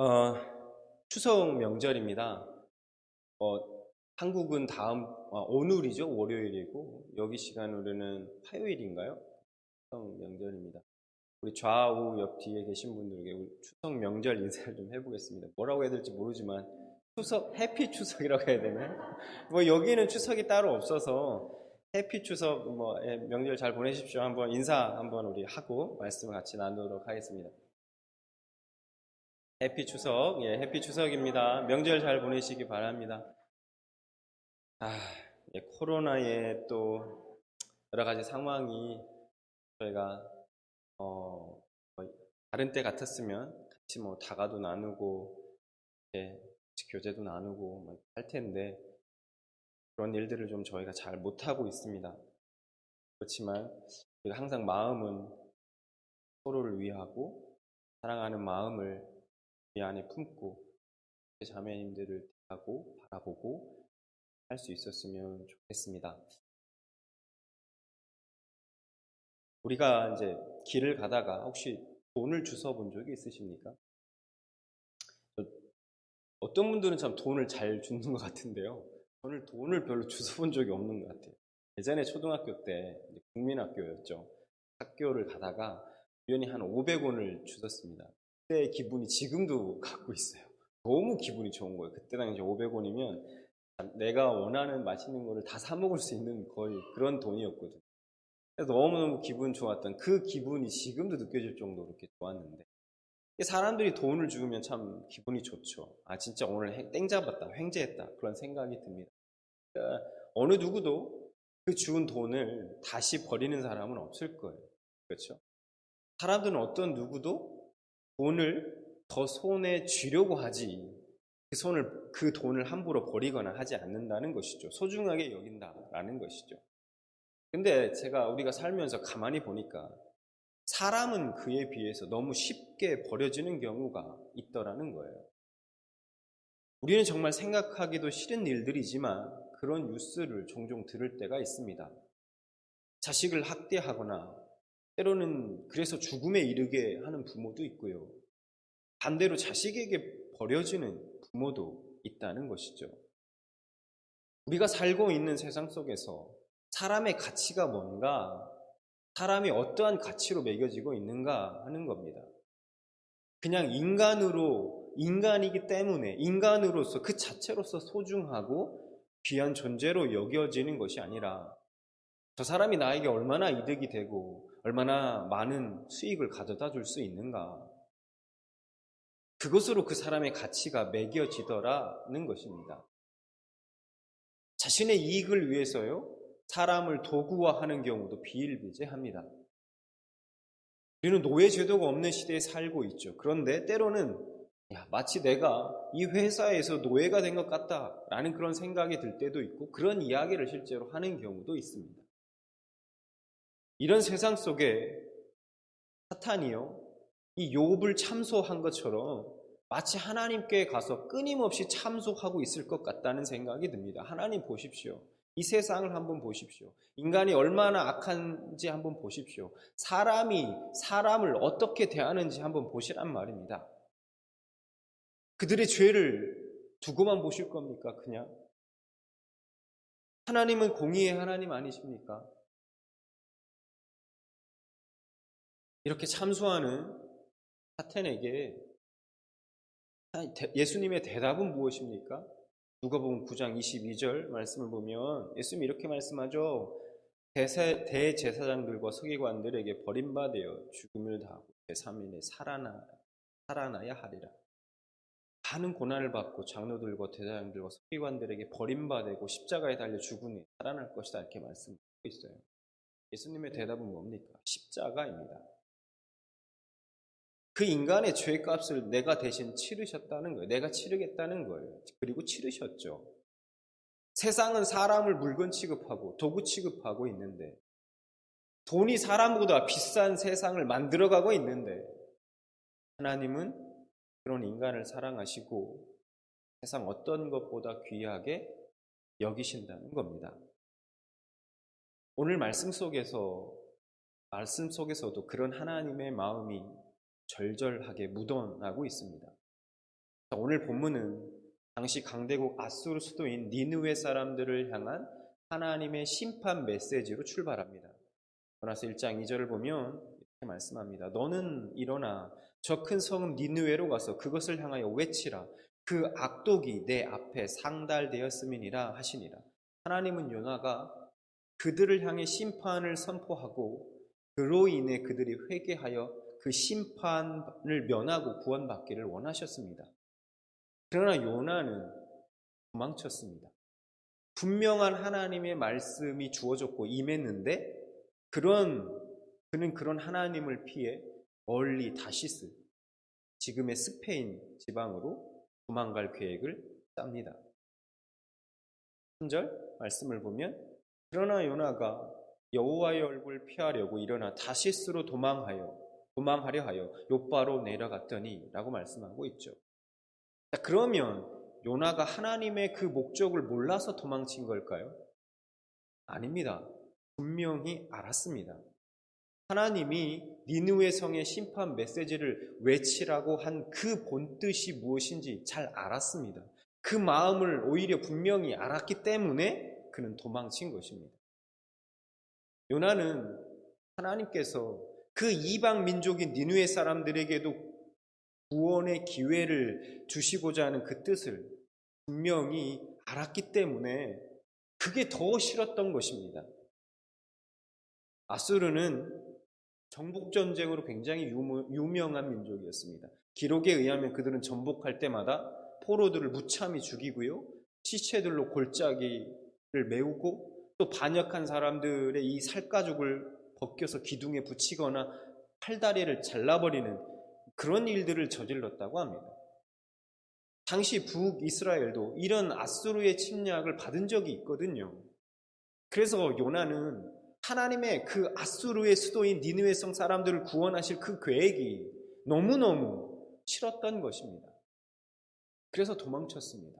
어, 추석 명절입니다. 어, 한국은 다음 아, 오늘이죠 월요일이고 여기 시간으로는 화요일인가요? 추석 명절입니다. 우리 좌우 옆 뒤에 계신 분들에게 추석 명절 인사를 좀 해보겠습니다. 뭐라고 해야 될지 모르지만 추석 해피 추석이라고 해야 되나요? 뭐 여기는 추석이 따로 없어서 해피 추석 뭐 예, 명절 잘 보내십시오. 한번 인사 한번 우리 하고 말씀 같이 나누도록 하겠습니다. 해피 추석, 예, 해피 추석입니다. 명절 잘 보내시기 바랍니다. 아, 예, 코로나에 또 여러 가지 상황이 저희가 어, 뭐 다른 때 같았으면 같이 뭐 다가도 나누고 예, 교제도 나누고 뭐할 텐데 그런 일들을 좀 저희가 잘 못하고 있습니다. 그렇지만 우리가 항상 마음은 서로를 위하고 사랑하는 마음을 이 안에 품고 자매님들을 대하고 바라보고 할 수 있었으면 좋겠습니다. 우리가 이제 길을 가다가 혹시 돈을 주워 본 적이 있으십니까? 어떤 분들은 참 돈을 잘 주는 것 같은데요. 저는 돈을 별로 주워 본 적이 없는 것 같아요. 예전에 초등학교 때 국민학교였죠. 학교를 가다가 우연히 한 500원을 주었습니다. 그때의 기분이 지금도 갖고 있어요. 너무 기분이 좋은 거예요. 그때 당시 500원이면 내가 원하는 맛있는 거를 다 사 먹을 수 있는 거의 그런 돈이었거든요. 그래서 너무너무 기분 좋았던 그 기분이 지금도 느껴질 정도로 이렇게 좋았는데 사람들이 돈을 주면 참 기분이 좋죠. 아 진짜 오늘 땡 잡았다, 횡재했다 그런 생각이 듭니다. 그러니까 어느 누구도 그 주은 돈을 다시 버리는 사람은 없을 거예요. 그렇죠? 사람들은 어떤 누구도 돈을 더 손에 쥐려고 하지 그 손을 그 돈을 함부로 버리거나 하지 않는다는 것이죠. 소중하게 여긴다라는 것이죠. 근데 제가 우리가 살면서 가만히 보니까 사람은 그에 비해서 너무 쉽게 버려지는 경우가 있더라는 거예요. 우리는 정말 생각하기도 싫은 일들이지만 그런 뉴스를 종종 들을 때가 있습니다. 자식을 학대하거나 때로는 그래서 죽음에 이르게 하는 부모도 있고요. 반대로 자식에게 버려지는 부모도 있다는 것이죠. 우리가 살고 있는 세상 속에서 사람의 가치가 뭔가, 사람이 어떠한 가치로 매겨지고 있는가 하는 겁니다. 그냥 인간으로, 인간이기 때문에, 인간으로서 그 자체로서 소중하고 귀한 존재로 여겨지는 것이 아니라, 저 사람이 나에게 얼마나 이득이 되고, 얼마나 많은 수익을 가져다 줄 수 있는가. 그것으로 그 사람의 가치가 매겨지더라는 것입니다. 자신의 이익을 위해서요, 사람을 도구화하는 경우도 비일비재합니다. 우리는 노예 제도가 없는 시대에 살고 있죠. 그런데 때로는 야, 마치 내가 이 회사에서 노예가 된 것 같다라는 그런 생각이 들 때도 있고 그런 이야기를 실제로 하는 경우도 있습니다. 이런 세상 속에 사탄이요, 이 욥을 참소한 것처럼 마치 하나님께 가서 끊임없이 참소하고 있을 것 같다는 생각이 듭니다. 하나님 보십시오. 이 세상을 한번 보십시오. 인간이 얼마나 악한지 한번 보십시오. 사람이 사람을 어떻게 대하는지 한번 보시란 말입니다. 그들의 죄를 두고만 보실 겁니까? 그냥? 하나님은 공의의 하나님 아니십니까? 이렇게 참소하는 사탄에게 예수님의 대답은 무엇입니까? 누가 보면 9장 22절 말씀을 보면 예수님이 이렇게 말씀하죠. 대세, 대제사장들과 서기관들에게 버림받아 죽음을 당하고 제3일에 살아나, 살아나야 하리라. 많은 고난을 받고 장로들과 대사장들과 서기관들에게 버림받고 십자가에 달려 죽으니 살아날 것이다 이렇게 말씀하고 있어요. 예수님의 대답은 뭡니까? 십자가입니다. 그 인간의 죄값을 내가 대신 치르셨다는 거예요. 내가 치르겠다는 거예요. 그리고 치르셨죠. 세상은 사람을 물건 취급하고 도구 취급하고 있는데 돈이 사람보다 비싼 세상을 만들어가고 있는데 하나님은 그런 인간을 사랑하시고 세상 어떤 것보다 귀하게 여기신다는 겁니다. 오늘 말씀 속에서 말씀 속에서도 그런 하나님의 마음이 절절하게 묻어나고 있습니다. 자, 오늘 본문은 당시 강대국 아수르 수도인 니느웨 사람들을 향한 하나님의 심판 메시지로 출발합니다. 요나서 1장 2절을 보면 이렇게 말씀합니다. 너는 일어나 저 큰 성읍 니느웨로 가서 그것을 향하여 외치라. 그 악독이 내 앞에 상달되었음이니라 하시니라. 하나님은 요나가 그들을 향해 심판을 선포하고 그로 인해 그들이 회개하여 그 심판을 면하고 구원받기를 원하셨습니다. 그러나 요나는 도망쳤습니다. 분명한 하나님의 말씀이 주어졌고 임했는데 그런 그는 그런 하나님을 피해 멀리 다시스 지금의 스페인 지방으로 도망갈 계획을 짭니다. 3절 말씀을 보면 그러나 요나가 여호와의 얼굴을 피하려고 일어나 다시스로 도망하여 도망하려 하여 요바로 내려갔더니 라고 말씀하고 있죠. 자, 그러면 요나가 하나님의 그 목적을 몰라서 도망친 걸까요? 아닙니다. 분명히 알았습니다. 하나님이 니누의 성의 심판 메시지를 외치라고 한 그 본뜻이 무엇인지 잘 알았습니다. 그 마음을 오히려 분명히 알았기 때문에 그는 도망친 것입니다. 요나는 하나님께서 그 이방 민족인 니누의 사람들에게도 구원의 기회를 주시고자 하는 그 뜻을 분명히 알았기 때문에 그게 더 싫었던 것입니다. 아수르는 정복 전쟁으로 굉장히 유명한 민족이었습니다. 기록에 의하면 그들은 전복할 때마다 포로들을 무참히 죽이고요. 시체들로 골짜기를 메우고 또 반역한 사람들의 이 살가죽을 벗겨서 기둥에 붙이거나 팔다리를 잘라버리는 그런 일들을 저질렀다고 합니다. 당시 북이스라엘도 이런 아수르의 침략을 받은 적이 있거든요. 그래서 요나는 하나님의 그 아수르의 수도인 니느웨 성 사람들을 구원하실 그 계획이 너무너무 싫었던 것입니다. 그래서 도망쳤습니다.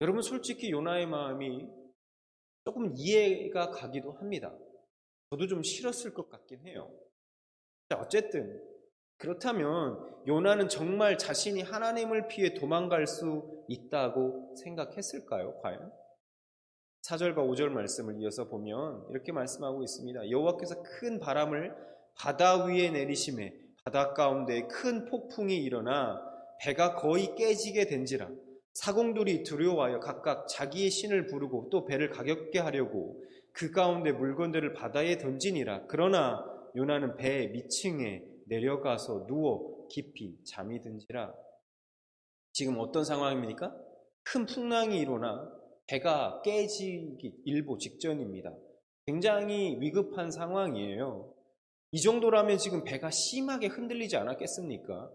여러분 솔직히 요나의 마음이 조금 이해가 가기도 합니다. 저도 좀 싫었을 것 같긴 해요. 어쨌든 그렇다면 요나는 정말 자신이 하나님을 피해 도망갈 수 있다고 생각했을까요? 과연? 4절과 5절 말씀을 이어서 보면 이렇게 말씀하고 있습니다. 여호와께서 큰 바람을 바다 위에 내리심에 바다 가운데 큰 폭풍이 일어나 배가 거의 깨지게 된지라 사공들이 두려워하여 각각 자기의 신을 부르고 또 배를 가볍게 하려고 그 가운데 물건들을 바다에 던지니라 그러나 요나는 배 밑층에 내려가서 누워 깊이 잠이 든지라. 지금 어떤 상황입니까? 큰 풍랑이 일어나 배가 깨지기 일보 직전입니다. 굉장히 위급한 상황이에요. 이 정도라면 지금 배가 심하게 흔들리지 않았겠습니까?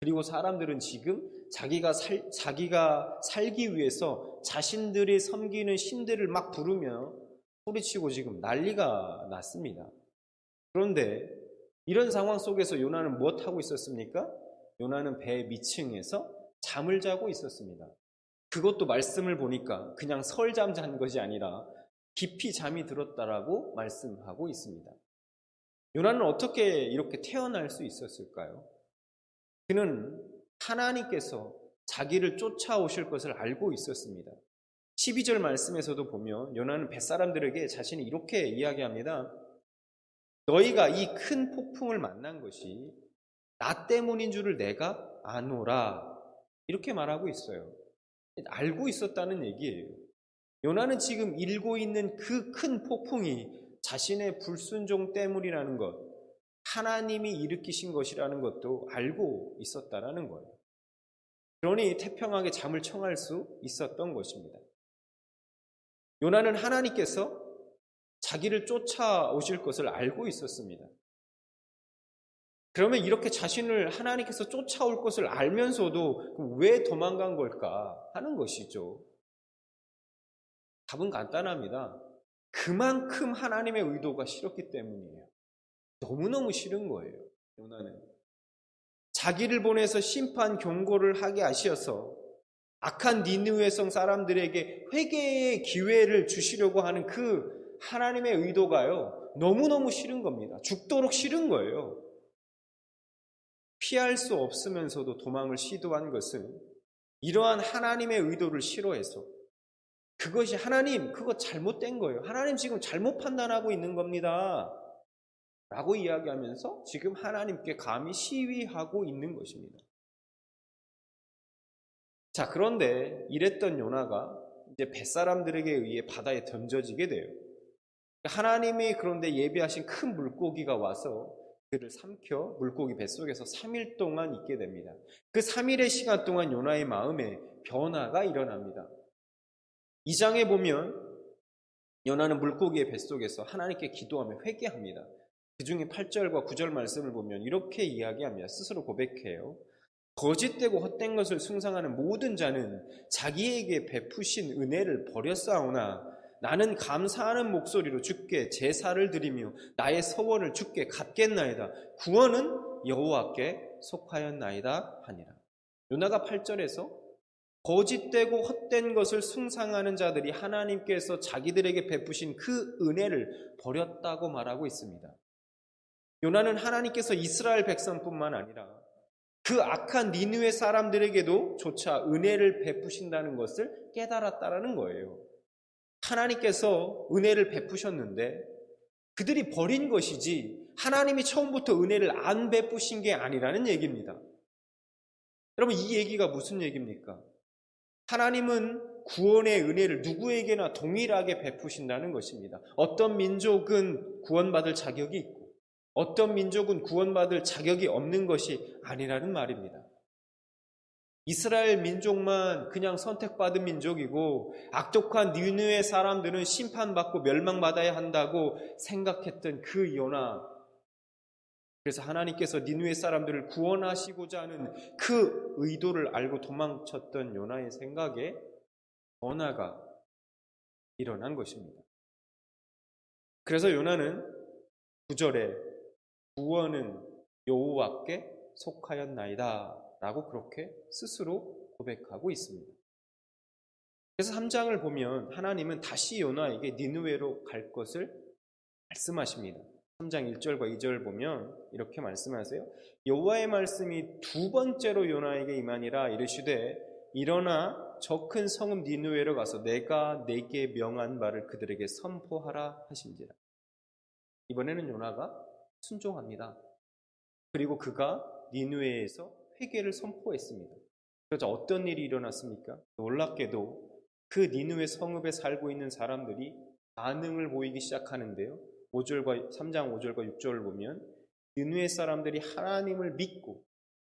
그리고 사람들은 지금 자기가 살, 자기가 살기 위해서 자신들이 섬기는 신들을 막 부르며 소리치고 지금 난리가 났습니다. 그런데 이런 상황 속에서 요나는 무엇 하고 있었습니까? 요나는 배 밑층에서 잠을 자고 있었습니다. 그것도 말씀을 보니까 그냥 설잠 잔 것이 아니라 깊이 잠이 들었다라고 말씀하고 있습니다. 요나는 어떻게 이렇게 태어날 수 있었을까요? 그는 하나님께서 자기를 쫓아오실 것을 알고 있었습니다. 12절 말씀에서도 보면 요나는 뱃사람들에게 자신이 이렇게 이야기합니다. 너희가 이 큰 폭풍을 만난 것이 나 때문인 줄을 내가 아노라. 이렇게 말하고 있어요. 알고 있었다는 얘기예요. 요나는 지금 일고 있는 그 큰 폭풍이 자신의 불순종 때문이라는 것, 하나님이 일으키신 것이라는 것도 알고 있었다라는 거예요. 그러니 태평하게 잠을 청할 수 있었던 것입니다. 요나는 하나님께서 자기를 쫓아오실 것을 알고 있었습니다. 그러면 이렇게 자신을 하나님께서 쫓아올 것을 알면서도 왜 도망간 걸까 하는 것이죠. 답은 간단합니다. 그만큼 하나님의 의도가 싫었기 때문이에요. 너무너무 싫은 거예요. 요나는. 자기를 보내서 심판 경고를 하게 하셔서 악한 니느웨 성 사람들에게 회개의 기회를 주시려고 하는 그 하나님의 의도가요, 너무너무 싫은 겁니다. 죽도록 싫은 거예요. 피할 수 없으면서도 도망을 시도한 것은 이러한 하나님의 의도를 싫어해서 그것이 하나님, 그거 잘못된 거예요. 하나님 지금 잘못 판단하고 있는 겁니다. 라고 이야기하면서 지금 하나님께 감히 시위하고 있는 것입니다. 자, 그런데 이랬던 요나가 이제 뱃사람들에게 의해 바다에 던져지게 돼요. 하나님이 그런데 예비하신 큰 물고기가 와서 그를 삼켜 물고기 뱃속에서 3일 동안 있게 됩니다. 그 3일의 시간 동안 요나의 마음에 변화가 일어납니다. 이 장에 보면 요나는 물고기의 뱃속에서 하나님께 기도하며 회개합니다. 그 중에 8절과 9절 말씀을 보면 이렇게 이야기합니다. 스스로 고백해요. 거짓되고 헛된 것을 숭상하는 모든 자는 자기에게 베푸신 은혜를 버렸사오나 나는 감사하는 목소리로 주께 제사를 드리며 나의 서원을 주께 갚겠나이다. 구원은 여호와께 속하였나이다 하니라. 요나가 8절에서 거짓되고 헛된 것을 숭상하는 자들이 하나님께서 자기들에게 베푸신 그 은혜를 버렸다고 말하고 있습니다. 요나는 하나님께서 이스라엘 백성뿐만 아니라 그 악한 니누의 사람들에게도 조차 은혜를 베푸신다는 것을 깨달았다라는 거예요. 하나님께서 은혜를 베푸셨는데 그들이 버린 것이지 하나님이 처음부터 은혜를 안 베푸신 게 아니라는 얘기입니다. 여러분 이 얘기가 무슨 얘기입니까? 하나님은 구원의 은혜를 누구에게나 동일하게 베푸신다는 것입니다. 어떤 민족은 구원받을 자격이 있고 어떤 민족은 구원받을 자격이 없는 것이 아니라는 말입니다. 이스라엘 민족만 그냥 선택받은 민족이고 악독한 니누의 사람들은 심판받고 멸망받아야 한다고 생각했던 그 요나. 그래서 하나님께서 니누의 사람들을 구원하시고자 하는 그 의도를 알고 도망쳤던 요나의 생각에 변화가 일어난 것입니다. 그래서 요나는 구절에 구원은 여호와께 속하였나이다. 라고 그렇게 스스로 고백하고 있습니다. 그래서 3장을 보면 하나님은 다시 요나에게 니누웨로 갈 것을 말씀하십니다. 3장 1절과 2절 보면 이렇게 말씀하세요. 여호와의 말씀이 두 번째로 요나에게 임하니라 이르시되 일어나 저 큰 성읍 니누웨로 가서 내가 내게 명한 바를 그들에게 선포하라 하신지라. 이번에는 요나가 순종합니다. 그리고 그가 니누웨에서 회개를 선포했습니다. 그래서 어떤 일이 일어났습니까? 놀랍게도 그 니누의 성읍에 살고 있는 사람들이 반응을 보이기 시작하는데요. 5절과 3장 5절과 6절을 보면 니누의 사람들이 하나님을 믿고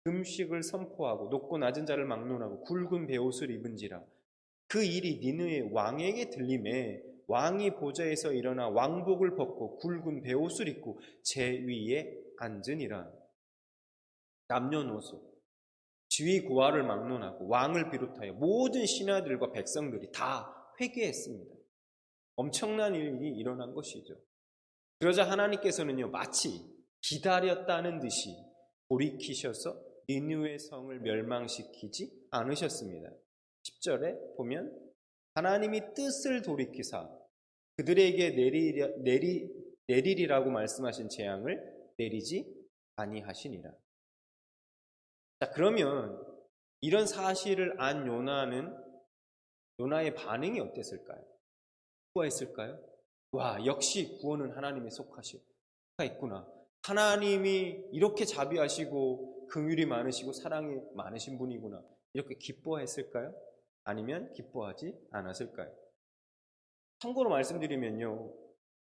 금식을 선포하고 높고 낮은 자를 막론하고 굵은 베옷을 입은지라 그 일이 니누의 왕에게 들림에 왕이 보좌에서 일어나 왕복을 벗고 굵은 베옷을 입고 제 위에 앉으니라 남녀노소 지위 고하를 막론하고 왕을 비롯하여 모든 신하들과 백성들이 다 회개했습니다. 엄청난 일이 일어난 것이죠. 그러자 하나님께서는요, 마치 기다렸다는 듯이 돌이키셔서 니누의 성을 멸망시키지 않으셨습니다. 10절에 보면 하나님이 뜻을 돌이키사 그들에게 내리, 내리, 내리리라고 말씀하신 재앙을 내리지 아니하시니라. 자, 그러면 이런 사실을 안 요나는 요나의 반응이 어땠을까요? 구했을까요? 와, 역시 구원은 하나님의 속하시가 있구나. 하나님이 이렇게 자비하시고 긍휼이 많으시고 사랑이 많으신 분이구나. 이렇게 기뻐했을까요? 아니면 기뻐하지 않았을까요? 참고로 말씀드리면요.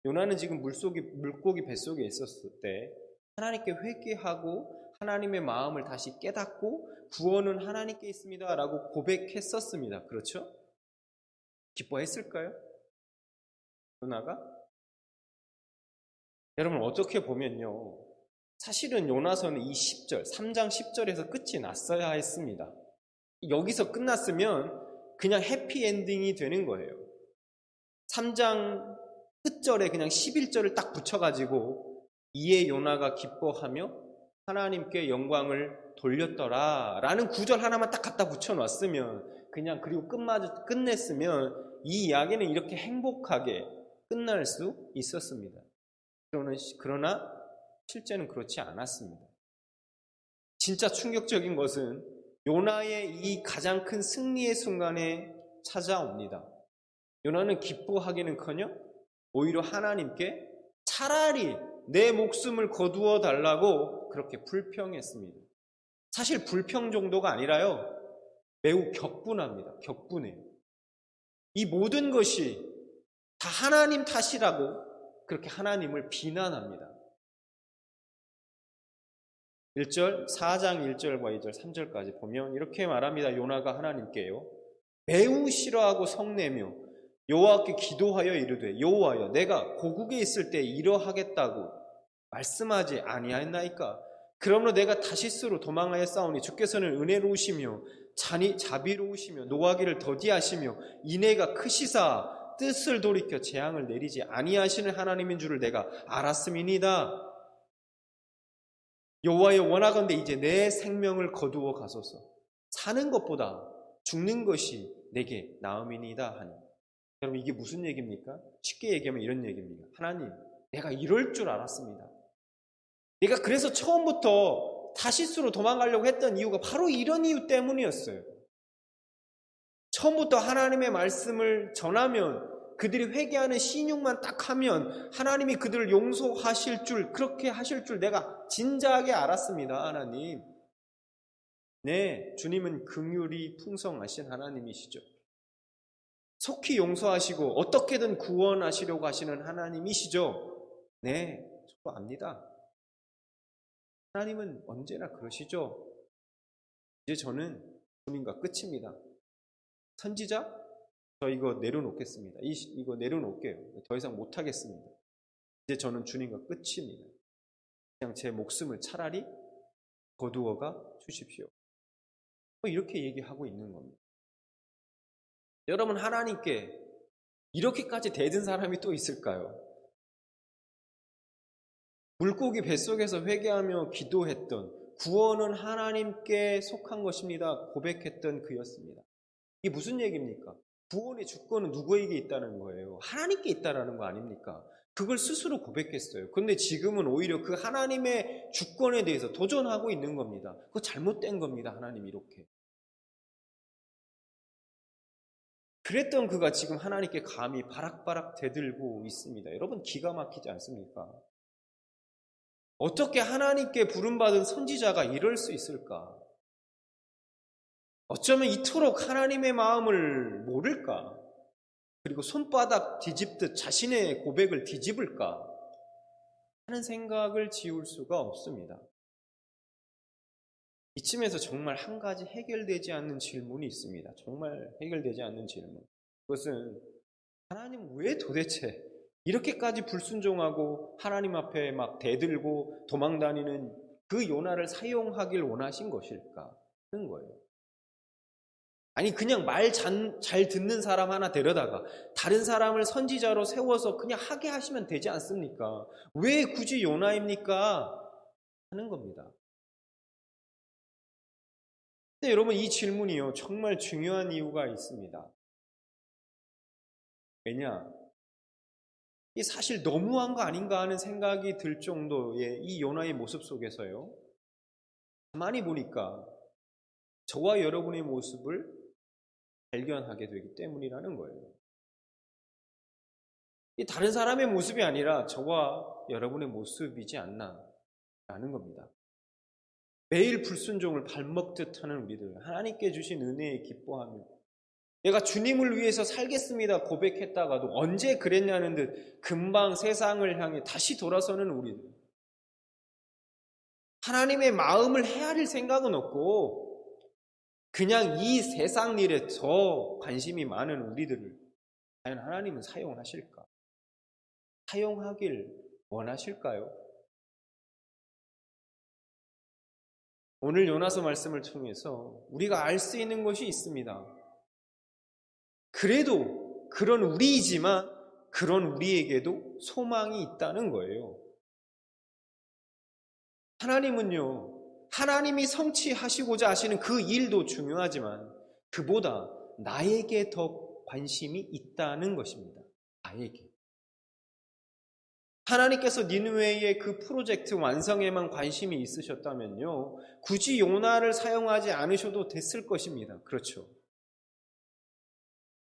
요나는 지금 물속에, 물고기 뱃속에 있었을 때 하나님께 회개하고 하나님의 마음을 다시 깨닫고 구원은 하나님께 있습니다. 라고 고백했었습니다. 그렇죠? 기뻐했을까요? 요나가? 여러분, 어떻게 보면요. 사실은 요나서는 이 10절, 3장 10절에서 끝이 났어야 했습니다. 여기서 끝났으면 그냥 해피엔딩이 되는 거예요. 3장 끝절에 그냥 11절을 딱 붙여가지고 이에 요나가 기뻐하며 하나님께 영광을 돌렸더라 라는 구절 하나만 딱 갖다 붙여놨으면 그냥 그리고 끝마저 끝냈으면 이 이야기는 이렇게 행복하게 끝날 수 있었습니다. 그러나 실제는 그렇지 않았습니다. 진짜 충격적인 것은 요나의 이 가장 큰 승리의 순간에 찾아옵니다. 요나는 기뻐하기는커녕 오히려 하나님께 차라리 내 목숨을 거두어 달라고 그렇게 불평했습니다. 사실 불평 정도가 아니라요. 매우 격분합니다. 격분해요. 이 모든 것이 다 하나님 탓이라고 그렇게 하나님을 비난합니다. 1절, 4장 1절과 2절, 3절까지 보면 이렇게 말합니다. 요나가 하나님께요. 매우 싫어하고 성내며 여호와께 기도하여 이르되 여호와여 내가 고국에 있을 때 이러하겠다고 말씀하지 아니하였나이까? 그러므로 내가 다시스로 도망하여 싸우니 주께서는 은혜로우시며 자니 자비로우시며 노하기를 더디하시며 인애가 크시사 뜻을 돌이켜 재앙을 내리지 아니하시는 하나님인 줄을 내가 알았음이니다. 여호와여 원하건대 이제 내 생명을 거두어 가소서. 사는 것보다 죽는 것이 내게 나음이니다 하니 여러분 이게 무슨 얘기입니까? 쉽게 얘기하면 이런 얘기입니다. 하나님 내가 이럴 줄 알았습니다. 내가 그래서 처음부터 다시스로 도망가려고 했던 이유가 바로 이런 이유 때문이었어요. 처음부터 하나님의 말씀을 전하면 그들이 회개하는 신용만 딱 하면 하나님이 그들을 용서하실 줄 그렇게 하실 줄 내가 진작에 알았습니다. 하나님. 네, 주님은 긍휼이 풍성하신 하나님이시죠. 속히 용서하시고 어떻게든 구원하시려고 하시는 하나님이시죠. 네, 저도 압니다. 하나님은 언제나 그러시죠. 이제 저는 주님과 끝입니다. 선지자, 저 이거 내려놓겠습니다. 이, 이거 내려놓을게요. 더 이상 못하겠습니다. 이제 저는 주님과 끝입니다. 그냥 제 목숨을 차라리 거두어가 주십시오. 뭐 이렇게 얘기하고 있는 겁니다. 여러분, 하나님께 이렇게까지 대든 사람이 또 있을까요? 물고기 뱃속에서 회개하며 기도했던 구원은 하나님께 속한 것입니다. 고백했던 그였습니다. 이게 무슨 얘기입니까? 구원의 주권은 누구에게 있다는 거예요? 하나님께 있다라는 거 아닙니까? 그걸 스스로 고백했어요. 근데 지금은 오히려 그 하나님의 주권에 대해서 도전하고 있는 겁니다. 그거 잘못된 겁니다. 하나님 이렇게. 그랬던 그가 지금 하나님께 감히 바락바락 대들고 있습니다. 여러분 기가 막히지 않습니까? 어떻게 하나님께 부름받은 선지자가 이럴 수 있을까? 어쩌면 이토록 하나님의 마음을 모를까? 그리고 손바닥 뒤집듯 자신의 고백을 뒤집을까? 하는 생각을 지울 수가 없습니다. 이쯤에서 정말 한 가지 해결되지 않는 질문이 있습니다. 정말 해결되지 않는 질문. 그것은 하나님 왜 도대체 이렇게까지 불순종하고 하나님 앞에 막 대들고 도망다니는 그 요나를 사용하길 원하신 것일까 하는 거예요. 아니 그냥 말 잘 듣는 사람 하나 데려다가 다른 사람을 선지자로 세워서 그냥 하게 하시면 되지 않습니까? 왜 굳이 요나입니까? 하는 겁니다. 근데 여러분 이 질문이요 정말 중요한 이유가 있습니다. 왜냐? 이 사실 너무한 거 아닌가 하는 생각이 들 정도의 이 요나의 모습 속에서요. 가만히 보니까 저와 여러분의 모습을 발견하게 되기 때문이라는 거예요. 이 다른 사람의 모습이 아니라 저와 여러분의 모습이지 않나 라는 겁니다. 매일 불순종을 발먹듯 하는 우리들, 하나님께 주신 은혜에 기뻐하며 내가 주님을 위해서 살겠습니다 고백했다가도 언제 그랬냐는 듯 금방 세상을 향해 다시 돌아서는 우리들. 하나님의 마음을 헤아릴 생각은 없고 그냥 이 세상 일에 더 관심이 많은 우리들을 과연 하나님은 사용하실까? 사용하길 원하실까요? 오늘 요나서 말씀을 통해서 우리가 알 수 있는 것이 있습니다. 그래도 그런 우리이지만 그런 우리에게도 소망이 있다는 거예요. 하나님은요, 하나님이 성취하시고자 하시는 그 일도 중요하지만 그보다 나에게 더 관심이 있다는 것입니다. 나에게. 하나님께서 니누웨의 그 프로젝트 완성에만 관심이 있으셨다면요. 굳이 요나를 사용하지 않으셔도 됐을 것입니다. 그렇죠.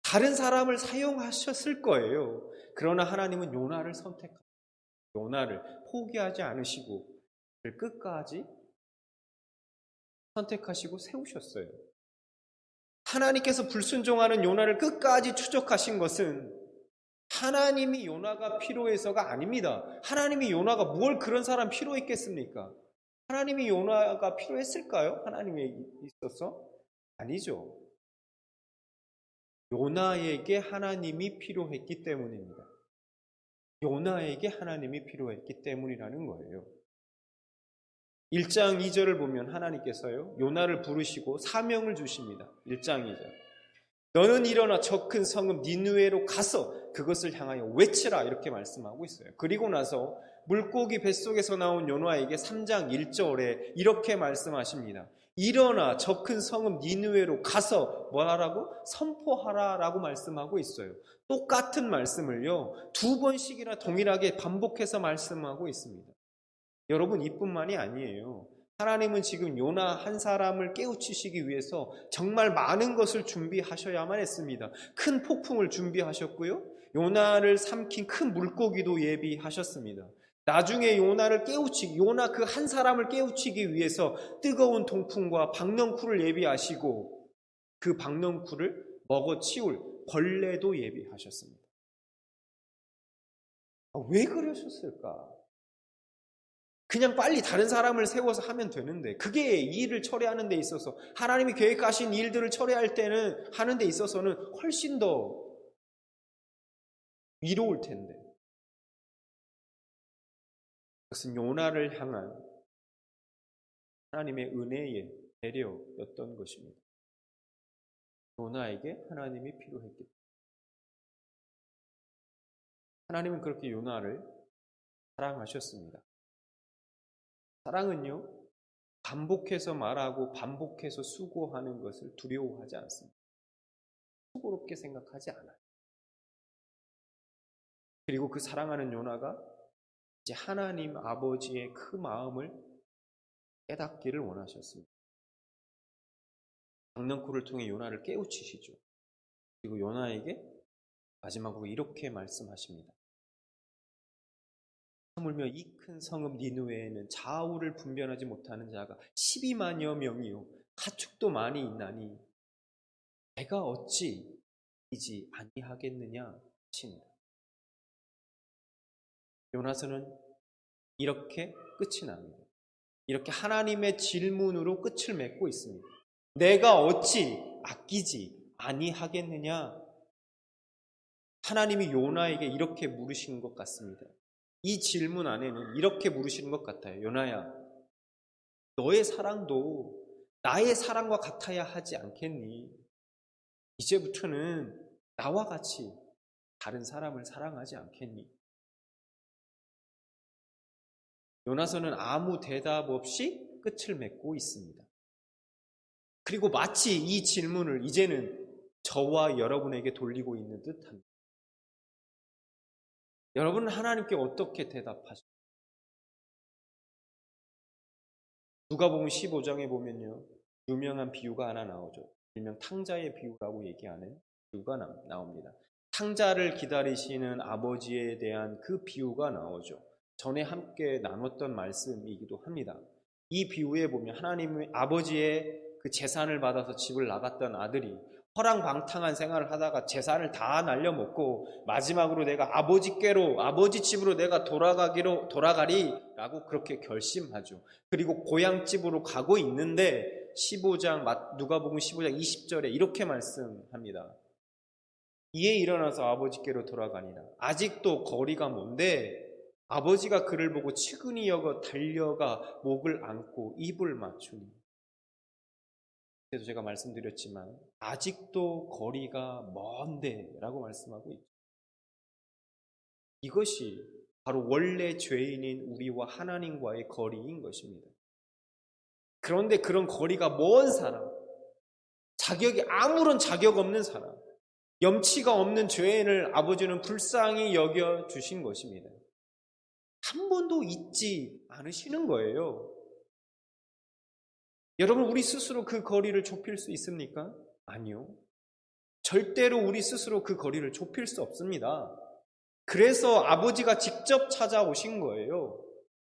다른 사람을 사용하셨을 거예요. 그러나 하나님은 요나를 선택하고 요나를 포기하지 않으시고 끝까지 선택하시고 세우셨어요. 하나님께서 불순종하는 요나를 끝까지 추적하신 것은 하나님이 요나가 필요해서가 아닙니다. 하나님이 요나가 뭘 그런 사람 필요했겠습니까? 하나님이 요나가 필요했을까요? 하나님에 있어서? 아니죠. 요나에게 하나님이 필요했기 때문입니다. 요나에게 하나님이 필요했기 때문이라는 거예요. 1장 2절을 보면 하나님께서요, 요나를 부르시고 사명을 주십니다. 1장 2절. 너는 일어나 저 큰 성읍 니누에로 가서 그것을 향하여 외치라 이렇게 말씀하고 있어요. 그리고 나서 물고기 뱃속에서 나온 요나에게 3장 1절에 이렇게 말씀하십니다. 일어나 저 큰 성읍 니누에로 가서 뭐하라고? 선포하라라고 말씀하고 있어요. 똑같은 말씀을요. 두 번씩이나 동일하게 반복해서 말씀하고 있습니다. 여러분 이뿐만이 아니에요. 하나님은 지금 요나 한 사람을 깨우치시기 위해서 정말 많은 것을 준비하셔야만 했습니다. 큰 폭풍을 준비하셨고요. 요나를 삼킨 큰 물고기도 예비하셨습니다. 나중에 요나를 깨우치기, 요나 그 한 사람을 깨우치기 위해서 뜨거운 동풍과 박넝쿨을 예비하시고 그 박넝쿨을 먹어 치울 벌레도 예비하셨습니다. 아, 왜 그러셨을까? 그냥 빨리 다른 사람을 세워서 하면 되는데 그게 일을 처리하는 데 있어서 하나님이 계획하신 일들을 처리할 때는 하는 데 있어서는 훨씬 더 위로울 텐데 그것은 요나를 향한 하나님의 은혜의 배려였던 것입니다. 요나에게 하나님이 필요했기 때문에 하나님은 그렇게 요나를 사랑하셨습니다. 사랑은요, 반복해서 말하고 반복해서 수고하는 것을 두려워하지 않습니다. 수고롭게 생각하지 않아요. 그리고 그 사랑하는 요나가 이제 하나님 아버지의 그 마음을 깨닫기를 원하셨습니다. 강명쿨을 통해 요나를 깨우치시죠. 그리고 요나에게 마지막으로 이렇게 말씀하십니다. 물며 이 큰 성읍 니누에는 좌우를 분별하지 못하는 자가 12만여 명이요 가축도 많이 있나니 내가 어찌 이지 아니하겠느냐 하시니라. 요나서는 이렇게 끝이 납니다. 이렇게 하나님의 질문으로 끝을 맺고 있습니다. 내가 어찌 아끼지 아니하겠느냐? 하나님이 요나에게 이렇게 물으신 것 같습니다. 이 질문 안에는 이렇게 물으시는 것 같아요. 요나야, 너의 사랑도 나의 사랑과 같아야 하지 않겠니? 이제부터는 나와 같이 다른 사람을 사랑하지 않겠니? 요나서는 아무 대답 없이 끝을 맺고 있습니다. 그리고 마치 이 질문을 이제는 저와 여러분에게 돌리고 있는 듯 합니다. 여러분은 하나님께 어떻게 대답하십니까? 누가복음 15장에 보면요. 유명한 비유가 하나 나오죠. 일명 탕자의 비유라고 얘기하는 비유가 나옵니다. 탕자를 기다리시는 아버지에 대한 그 비유가 나오죠. 전에 함께 나눴던 말씀이기도 합니다. 이 비유에 보면 하나님의 아버지의 그 재산을 받아서 집을 나갔던 아들이 허랑방탕한 생활을 하다가 재산을 다 날려먹고 마지막으로 내가 아버지께로 아버지 집으로 내가 돌아가기로 돌아가리라고 그렇게 결심하죠. 그리고 고향 집으로 가고 있는데 15장 누가복음 15장 20절에 이렇게 말씀합니다. 이에 일어나서 아버지께로 돌아가니라. 아직도 거리가 먼데 아버지가 그를 보고 치근히 여겨 달려가 목을 안고 입을 맞추니 그래서 제가 말씀드렸지만 아직도 거리가 먼데라고 말씀하고 있죠. 이것이 바로 원래 죄인인 우리와 하나님과의 거리인 것입니다. 그런데 그런 거리가 먼 사람, 자격이 아무런 자격 없는 사람, 염치가 없는 죄인을 아버지는 불쌍히 여겨 주신 것입니다. 한 번도 잊지 않으시는 거예요. 여러분, 우리 스스로 그 거리를 좁힐 수 있습니까? 아니요. 절대로 우리 스스로 그 거리를 좁힐 수 없습니다. 그래서 아버지가 직접 찾아오신 거예요.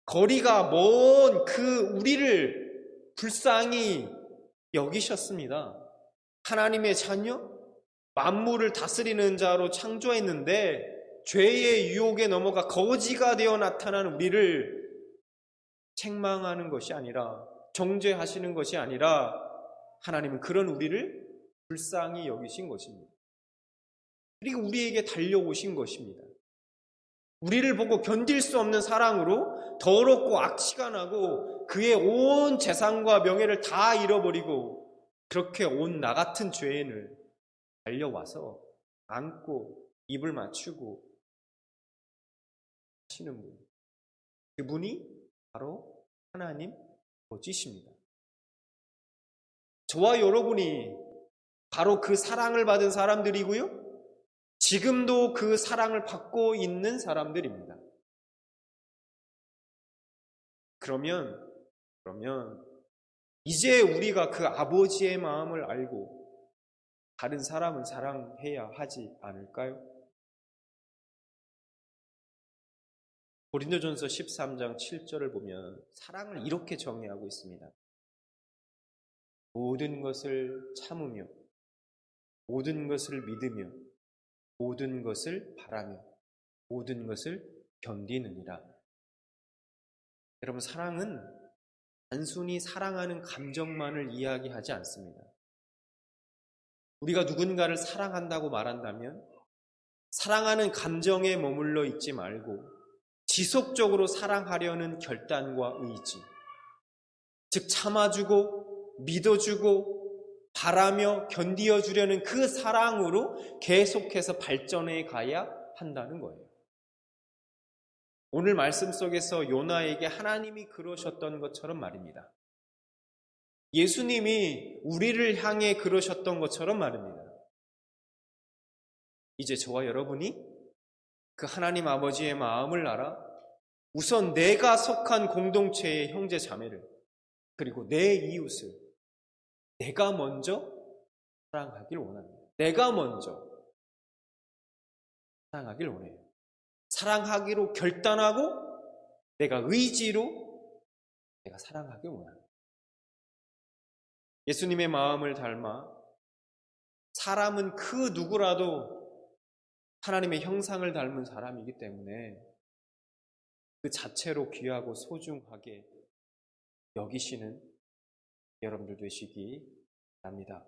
거리가 먼 그 우리를 불쌍히 여기셨습니다. 하나님의 자녀, 만물을 다스리는 자로 창조했는데 죄의 유혹에 넘어가 거지가 되어 나타난 우리를 책망하는 것이 아니라 정죄하시는 것이 아니라 하나님은 그런 우리를 불쌍히 여기신 것입니다. 그리고 우리에게 달려오신 것입니다. 우리를 보고 견딜 수 없는 사랑으로 더럽고 악취가 나고 그의 온 재산과 명예를 다 잃어버리고 그렇게 온 나 같은 죄인을 달려와서 안고 입을 맞추고 하시는 분. 그분이 바로 하나님 아버지십니다. 저와 여러분이 바로 그 사랑을 받은 사람들이고요. 지금도 그 사랑을 받고 있는 사람들입니다. 그러면, 그러면, 이제 우리가 그 아버지의 마음을 알고 다른 사람을 사랑해야 하지 않을까요? 고린도전서 13장 7절을 보면 사랑을 이렇게 정의하고 있습니다. 모든 것을 참으며 모든 것을 믿으며 모든 것을 바라며 모든 것을 견디느니라. 여러분 사랑은 단순히 사랑하는 감정만을 이야기하지 않습니다. 우리가 누군가를 사랑한다고 말한다면 사랑하는 감정에 머물러 있지 말고 지속적으로 사랑하려는 결단과 의지, 즉 참아주고 믿어주고 바라며 견디어 주려는 그 사랑으로 계속해서 발전해 가야 한다는 거예요. 오늘 말씀 속에서 요나에게 하나님이 그러셨던 것처럼 말입니다. 예수님이 우리를 향해 그러셨던 것처럼 말입니다. 이제 저와 여러분이 그 하나님 아버지의 마음을 알아 우선 내가 속한 공동체의 형제 자매를 그리고 내 이웃을 내가 먼저 사랑하길 원합니다. 내가 먼저 사랑하길 원해요. 사랑하기로 결단하고 내가 의지로 내가 사랑하길 원합니다. 예수님의 마음을 닮아 사람은 그 누구라도 하나님의 형상을 닮은 사람이기 때문에 그 자체로 귀하고 소중하게 여기시는 여러분들 되시기 바랍니다.